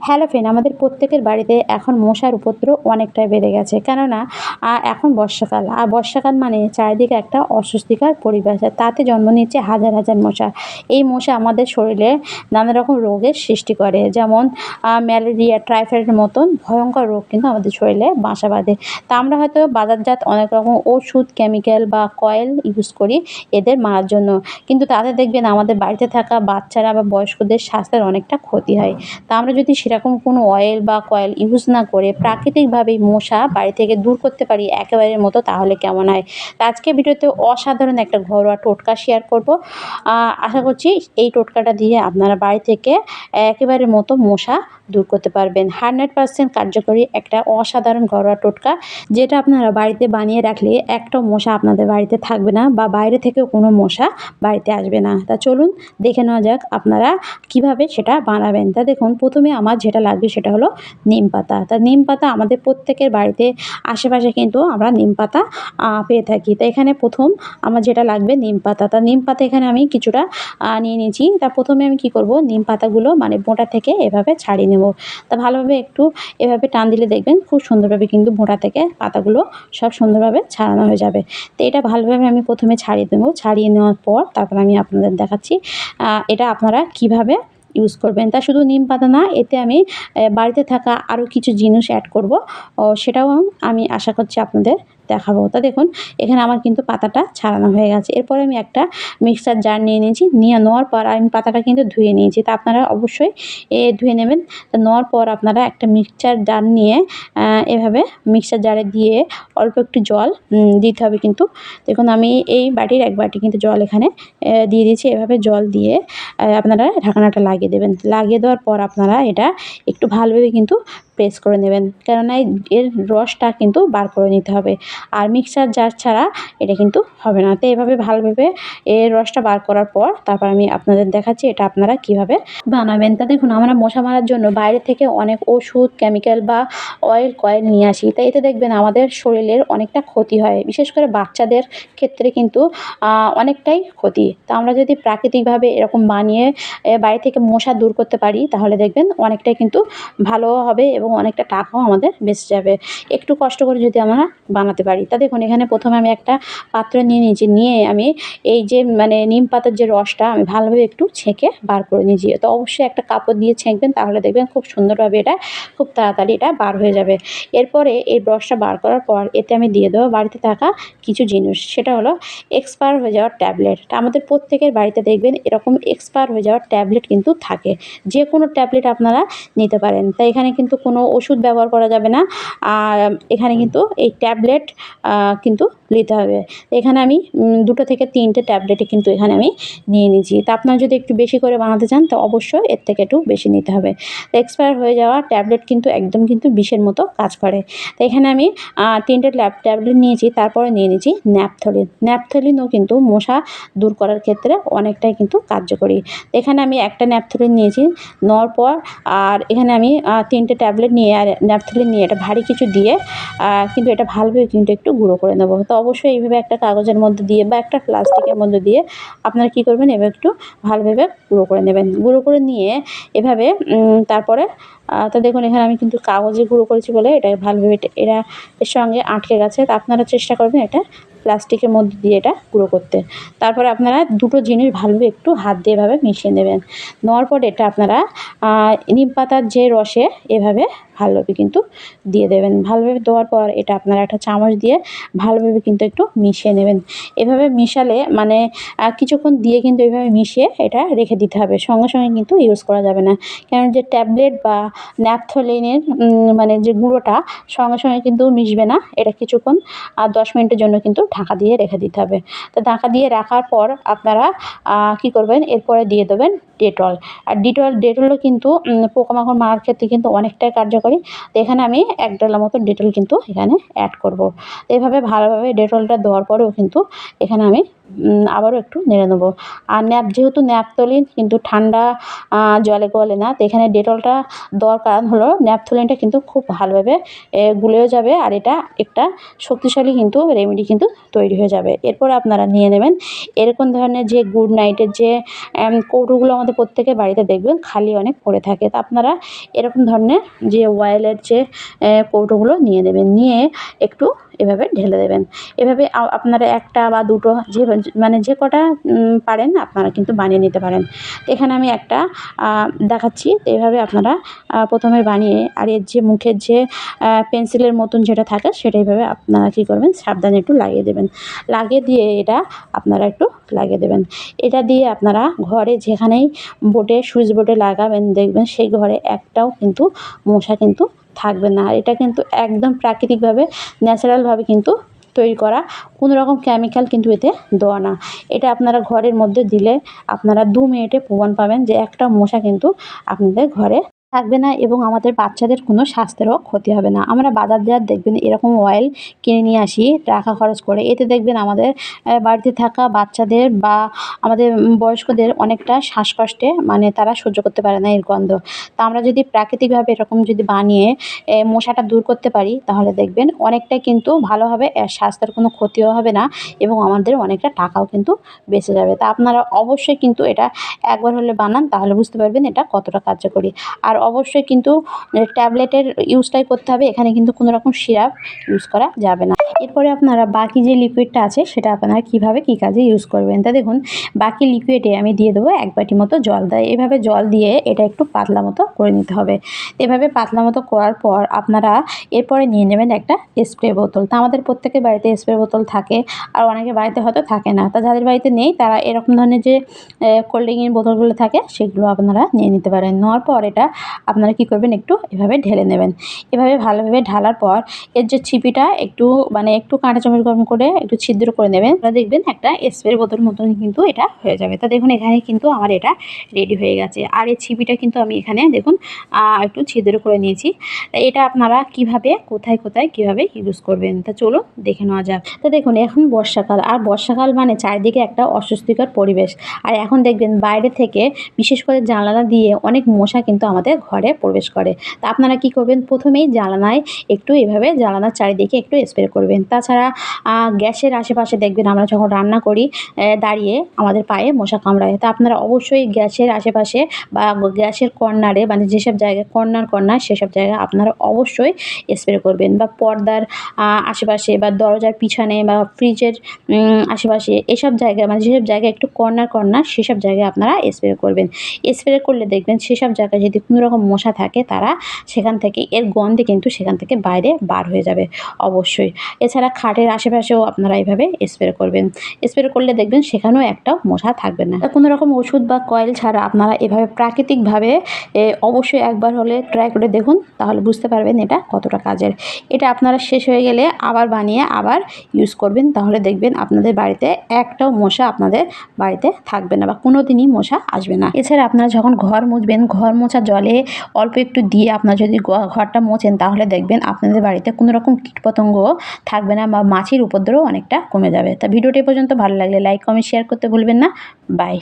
Hello friend আমাদের প্রত্যেকের বাড়িতে এখন মশার উপদ্রব অনেকটাই বেড়ে গেছে। কেননা এখন বর্ষাকাল। আর বর্ষাকাল মানে চারিদিকে একটা অস্বস্তিকর পরিবেশ। তাতে জন্ম নিচ্ছে হাজার হাজার মশা। এই মশা আমাদের শরীরে নানা রকম রোগের সৃষ্টি করে। যেমন ম্যালেরিয়া টাইফয়েডের মতন ভয়ঙ্কর রোগ কিন্তু আমাদের শরীরে বাসা বাঁধে। তা আমরা হয়তো বাজারজাত অনেক রকম ওষুধ কেমিক্যাল বা কয়েল ইউজ করি এদের মারার জন্য। কিন্তু তাতে দেখবেন আমাদের বাড়িতে থাকা বাচ্চারা বা বয়স্কদের স্বাস্থ্যের অনেকটা ক্ষতি হয়। তা আমরা যদি সেরকম কোনো অয়েল বা কয়েল ইউজ না করে প্রাকৃতিকভাবেই মশা বাড়ি থেকে দূর করতে পারি একেবারের মতো, তাহলে কেমন হয়? আজকে ভিডিওতে অসাধারণ একটা ঘরোয়া টোটকা শেয়ার করব। আশা করছি এই টোটকাটা দিয়ে আপনারা বাড়ি থেকে একেবারের মতো মশা দূর করতে পারবেন। হান্ড্রেড পার্সেন্ট কার্যকরী একটা অসাধারণ ঘরোয়া টোটকা, যেটা আপনারা বাড়িতে বানিয়ে রাখলে একটা মশা আপনাদের বাড়িতে থাকবে না বা বাইরে থেকেও কোনো মশা বাড়িতে আসবে না। তা চলুন দেখে নেওয়া যাক আপনারা কীভাবে সেটা বানাবেন। তা দেখুন, প্রথমে আমার যেটা লাগবে সেটা হলো নিম পাতা। তা নিম পাতা আমাদের প্রত্যেকের বাড়িতে আশেপাশে কিন্তু আমরা নিম পাতা পেয়ে থাকি। তা এখানে প্রথম আমার যেটা লাগবে নিম পাতা। তা নিম পাতা এখানে আমি কিছুটা নিয়ে নিয়েছি। তা প্রথমে আমি কি করব? নিম পাতাগুলো মানে বোঁটা থেকে এভাবে ছাড়িয়ে নেব। তা ভালোভাবে একটু এভাবে টান দিলে দেখবেন খুব সুন্দরভাবে কিন্তু বোঁটা থেকে পাতাগুলো সব সুন্দরভাবে ছাড়ানো হয়ে যাবে। তো এটা ভালোভাবে আমি প্রথমে ছাড়িয়ে দেবো। ছাড়িয়ে নেওয়ার পর তারপর আমি আপনাদের দেখাচ্ছি এটা আপনারা কীভাবে ইউজ করবেন। তা শুধু নিম পাতা না, এতে আমি বাড়িতে থাকা আরও কিছু জিনিস অ্যাড করব। সেটাও আমি আশা করছি আপনাদের দেখাবো। তা দেখুন, এখানে আমার কিন্তু পাতাটা ছাড়ানো হয়ে গেছে। এরপরে আমি একটা মিক্সার জার নিয়ে নিয়েছি, নিয়ে নেওয়ার পর আমি পাতাটা কিন্তু ধুয়ে নিয়েছি। তা আপনারা অবশ্যই এ ধুয়ে নেবেন। তা নেওয়ার পর আপনারা একটা মিক্সচার জার নিয়ে এভাবে মিক্সার জারে দিয়ে অল্প একটু জল দিতে হবে কিন্তু। দেখুন, আমি এই বাটির এক বাটি কিন্তু জল এখানে দিয়ে দিয়েছি। এভাবে জল দিয়ে আপনারা ঢাকনাটা লাগিয়ে দেবেন। লাগিয়ে দেওয়ার পর আপনারা এটা একটু ভালোভাবে কিন্তু প্রেস করে নেবেন। কেননা এর রসটা কিন্তু বার করে নিতে হবে। আর মিক্সার জার ছাড়া এটা কিন্তু হবে না। তো এভাবে ভালোভাবে এর রসটা বার করার পর তারপর আমি আপনাদের দেখাচ্ছি এটা আপনারা কীভাবে বানাবেন। তা দেখুন, আমরা মশা মারার জন্য বাইরে থেকে অনেক ওষুধ কেমিক্যাল বা অয়েল কয়েল নিয়ে আসি। তাই এতে দেখবেন আমাদের শরীরের অনেকটা ক্ষতি হয়। বিশেষ করে বাচ্চাদের ক্ষেত্রে কিন্তু অনেকটাই ক্ষতি। তা আমরা যদি প্রাকৃতিকভাবে এরকম বানিয়ে বাড়ি থেকে মশা দূর করতে পারি, তাহলে দেখবেন অনেকটাই কিন্তু ভালো হবে এবং অনেকটা টাকাও আমাদের বেঁচে যাবে। একটু কষ্ট করে যদি আমরা বানাতে পারি। তা দেখুন, এখানে প্রথমে আমি একটা পাত্র নিয়ে নিয়েছি, নিয়ে আমি এই যে মানে নিম পাতার যে রসটা আমি ভালোভাবে একটু ছেঁকে বার করে নিয়েছি। তো অবশ্যই একটা কাপড় দিয়ে ছেঁকবেন, তাহলে দেখবেন খুব সুন্দরভাবে এটা খুব তাড়াতাড়ি এটা বার হয়ে যাবে। এরপরে এই রসটা বার করার পর এতে আমি দিয়ে দেবো বাড়িতে থাকা কিছু জিনিস। সেটা হলো এক্সপায়ার হয়ে যাওয়ার ট্যাবলেট আমাদের প্রত্যেকের বাড়িতে দেখবেন এরকম এক্সপায়ার হয়ে যাওয়ার ট্যাবলেট কিন্তু থাকে। যে কোনো ট্যাবলেট আপনারা নিতে পারেন। তাই এখানে কিন্তু কোনো ওষুধ ব্যবহার করা যাবে না। আর এখানে কিন্তু এই ট্যাবলেট কিন্তু নিতে হবে। এখানে আমি দুটো থেকে তিনটে ট্যাবলেটে কিন্তু এখানে আমি নিয়ে নিয়েছি। তা আপনারা যদি একটু বেশি করে বানাতে চান, তো অবশ্যই এর থেকে একটু বেশি নিতে হবে। তো এক্সপায়ার হয়ে যাওয়া ট্যাবলেট কিন্তু একদম কিন্তু বিষের মতো কাজ করে। তো এখানে আমি তিনটে ল্যাব ট্যাবলেট নিয়েছি, তারপরে নিয়ে নিয়েছি ন্যাপথলিন। ন্যাপথলিনও কিন্তু মশা দূর করার ক্ষেত্রে অনেকটাই কিন্তু কার্যকরী। এখানে আমি একটা ন্যাপথলিন নিয়েছি, নেওয়ার পর, আর এখানে আমি তিনটে ট্যাবলেট নিয়ে আর ন্যাপথলিন নিয়ে এটা ভারী কিছু দিয়ে কিন্তু এটা ভালোভাবে কিন্তু একটু গুঁড়ো করে নেব। তো অবশ্যই এইভাবে একটা কাগজের মধ্যে দিয়ে বা একটা প্লাস্টিকের মধ্যে দিয়ে আপনারা কী করবেন, এভাবে একটু ভালোভাবে গুঁড়ো করে নেবেন। গুঁড়ো করে নিয়ে এভাবে তারপরে তো দেখুন, এখানে আমি কিন্তু কাগজে গুঁড়ো করেছি বলে এটা ভালোভাবে এরা এর সঙ্গে আটকে গেছে। তা আপনারা চেষ্টা করবেন এটা প্লাস্টিকের মধ্যে দিয়ে এটা গুঁড়ো করতে। তারপরে আপনারা দুটো জিনিস ভালোভাবে একটু হাত দিয়ে এভাবে মিশিয়ে নেবেন। নেওয়ার পর এটা আপনারা নিম পাতার যে রসে এভাবে ভালোভাবে কিন্তু দিয়ে দেবেন। ভালোভাবে দেওয়ার পর এটা আপনারা একটা চামচ দিয়ে ভালোভাবে কিন্তু একটু মিশিয়ে নেবেন। এভাবে মিশালে মানে কিছুক্ষণ দিয়ে কিন্তু এইভাবে মিশিয়ে এটা রেখে দিতে হবে। সঙ্গে সঙ্গে কিন্তু ইউজ করা যাবে না। কারণ যে ট্যাবলেট বা ন্যাপথলিনের মানে যে গুঁড়োটা সঙ্গে সঙ্গে কিন্তু মিশবে না, এটা কিছুক্ষণ আর দশ মিনিটের জন্য কিন্তু ঢাকা দিয়ে রেখে দিতে হবে। তো ঢাকা দিয়ে রাখার পর আপনারা কী করবেন? এরপরে দিয়ে দেবেন ডেটল আর ডেটল ডেটলও কিন্তু পোকামাকড় মারার ক্ষেত্রে কিন্তু অনেকটাই কার্যকরী। তো এখানে আমি এক ডলার মতো ডেটল কিন্তু এখানে অ্যাড করব। এভাবে ভালোভাবে ডেটলটা দেওয়ার পরেও কিন্তু এখানে আমি আবারও একটু নেড়ে নেব। আর ন্যাপ যেহেতু ন্যাপথলিন, কিন্তু ঠান্ডা জলে গলে না, তো এখানে ডেটলটা দেওয়ার কারণ হলো। ন্যাপথলিনটা কিন্তু খুব ভালোভাবে গুলেও যাবে আর এটা একটা শক্তিশালী কিন্তু রেমেডি কিন্তু তৈরি হয়ে যাবে। এরপর আপনারা নিয়ে নেবেন এরকম ধরনের যে গুড নাইটের যে কৌটোগুলো আমাদের প্রত্যেকে বাড়িতে দেখবেন, খালি অনেক পড়ে থাকে। তা আপনারা এরকম ধরনের যে অয়েলের যে কৌটোগুলো নিয়ে নেবেন। নিয়ে একটু এভাবে ঢেলে দেবেন। এভাবে আপনারা একটা বা দুটো যে মানে যে কটা পারেন, আপনারা কিন্তু বানিয়ে নিতে পারেন। এখানে আমি একটা দেখাচ্ছি। তো এভাবে আপনারা প্রথমে বানিয়ে আর এর যে মুখের যে পেন্সিলের মতন যেটা থাকে, সেটা এইভাবে আপনারা কী করবেন, সাবধানে একটু লাগিয়ে দেবেন। লাগিয়ে দিয়ে এটা আপনারা একটু লাগিয়ে দেবেন। এটা দিয়ে আপনারা ঘরে যেখানেই বোর্ডে সুইচ বোর্ডে লাগাবেন, দেখবেন সেই ঘরে একটাও কিন্তু মশা কিন্তু থাকবে না। আর এটা কিন্তু একদম প্রাকৃতিকভাবে, ন্যাচারালভাবে কিন্তু তৈরি করা। কোনো রকম কেমিক্যাল কিন্তু এতে দেওয়া না। এটা আপনারা ঘরের মধ্যে দিলে আপনারা দু মিনিটে প্রমাণ পাবেন যে একটা মশা কিন্তু আপনাদের ঘরে থাকবে না এবং আমাদের বাচ্চাদের কোনো স্বাস্থ্যেরও ক্ষতি হবে না। আমরা বাজার দেওয়ার দেখবেন, এরকম অয়েল কিনে নিয়ে আসি, টাকা খরচ করে। এতে দেখবেন আমাদের বাড়িতে থাকা বাচ্চাদের বা আমাদের বয়স্কদের অনেকটা শ্বাসকষ্টে মানে তারা সহ্য করতে পারে না এর গন্ধ। তা আমরা যদি প্রাকৃতিকভাবে এরকম যদি বানিয়ে মশাটা দূর করতে পারি, তাহলে দেখবেন অনেকটাই কিন্তু ভালো হবে স্বাস্থ্যের কোনো ক্ষতিও হবে না এবং আমাদের অনেকটা টাকাও কিন্তু বেঁচে যাবে। তা আপনারা অবশ্যই কিন্তু এটা একবার হলে বানান, তাহলে বুঝতে পারবেন এটা কতটা কার্যকরী। আর অবশ্যই কিন্তু ট্যাবলেটের ইউজটাই করতে হবে। এখানে কিন্তু কোনো রকম সিরাপ ইউজ করা যাবে না। এরপরে আপনারা বাকি যে লিকুইডটা আছে, সেটা আপনারা কীভাবে, কী কাজে ইউজ করবেন? তা দেখুন, বাকি লিকুইডে আমি দিয়ে দেবো এক বাটি মতো জল। দেয় এভাবে জল দিয়ে এটা একটু পাতলা মতো করে নিতে হবে। এভাবে পাতলা মতো করার পর আপনারা এরপরে নিয়ে নেবেন একটা স্প্রে বোতল। তা আমাদের প্রত্যেকের বাড়িতে স্প্রে বোতল থাকে, আর অনেকের বাড়িতে হয়তো থাকে না। তা যাদের বাড়িতে নেই, তারা এরকম ধরনের যে কোল্ড ড্রিঙ্কের বোতলগুলো থাকে, সেগুলো আপনারা নিয়ে নিতে পারেন। নেওয়ার পর এটা আপনারা কী করবেন, একটু এভাবে ঢেলে নেবেন। এভাবে ভালোভাবে ঢালার পর এর যে ছিপিটা, একটু মানে একটু কাঁটা চামচ গরম করে একটু ছিদ্র করে নেবেন। আপনারা দেখবেন একটা স্প্রে বোতল মতন কিন্তু এটা হয়ে যাবে। তা দেখুন, এখানে কিন্তু আমার এটা রেডি হয়ে গেছে। আর এই ছিপিটা কিন্তু আমি এখানে দেখুন একটু ছিদ্র করে নিয়েছি। এটা আপনারা কীভাবে, কোথায় কোথায়, কীভাবে ইউজ করবেন? তা চলো দেখে নেওয়া যাক। তো দেখুন, এখন বর্ষাকাল। আর বর্ষাকাল মানে চারিদিকে একটা অস্বস্তিকর পরিবেশ। আর এখন দেখবেন বাইরে থেকে বিশেষ করে জানালা দিয়ে অনেক মশা কিন্তু আমাদের ঘরে প্রবেশ করে। তা আপনারা কি করবেন? প্রথমেই জানালায় একটু এভাবে জানালার চারিদিকে একটু স্প্রে করবেন। তাছাড়া আহ, গ্যাসের আশেপাশে দেখবেন আমরা যখন রান্না করি দাঁড়িয়ে আমাদের পায়ে মশা কামড়ায়। তা আপনারা অবশ্যই গ্যাসের আশেপাশে বা গ্যাসের কর্নারে মানে যেসব জায়গায় কর্নার কর্নার সেসব জায়গায় আপনারা অবশ্যই স্প্রে করবেন বা পর্দার আশেপাশে বা দরজার পিছনে বা ফ্রিজের আশেপাশে এসব জায়গায় মানে যেসব জায়গায় একটু কর্নার কর্নার সেসব জায়গায় আপনারা স্প্রে করবেন। স্প্রে করলে দেখবেন সেসব জায়গায় যদি কোনো রকম মশা থাকে তারা সেখান থেকে এর গন্ধে কিন্তু সেখান থেকে বাইরে বার হয়ে যাবে অবশ্যই। এছাড়া খাটের আশেপাশেও আপনারা এইভাবে স্প্রে করবেন। স্প্রে করলে দেখবেন সেখানেও একটাও মশা থাকবে না। কোনো রকম ওষুধ বা কয়েল ছাড়া আপনারা এভাবে প্রাকৃতিকভাবে অবশ্যই একবার হলে ট্রাই করে দেখুন, তাহলে বুঝতে পারবেন এটা কতটা কাজের। এটা আপনারা শেষ হয়ে গেলে আবার বানিয়ে আবার ইউজ করবেন, তাহলে দেখবেন আপনাদের বাড়িতে একটাও মশা আপনাদের বাড়িতে থাকবে না বা কোনো দিনই মশা আসবে না। এছাড়া আপনারা যখন ঘর মুছবেন, ঘর মোছা জলে অল্প একটু দিয়ে আপনারা যদি ঘরটা মোছেন, তাহলে দেখবেন আপনাদের বাড়িতে কোনো রকম কীটপতঙ্গ থাকবে না বা মাছির উপদ্রব অনেকটা কমে যাবে। তা ভিডিওটি পর্যন্ত ভালো লাগলে লাইক কমেন্ট শেয়ার করতে ভুলবেন না। বাই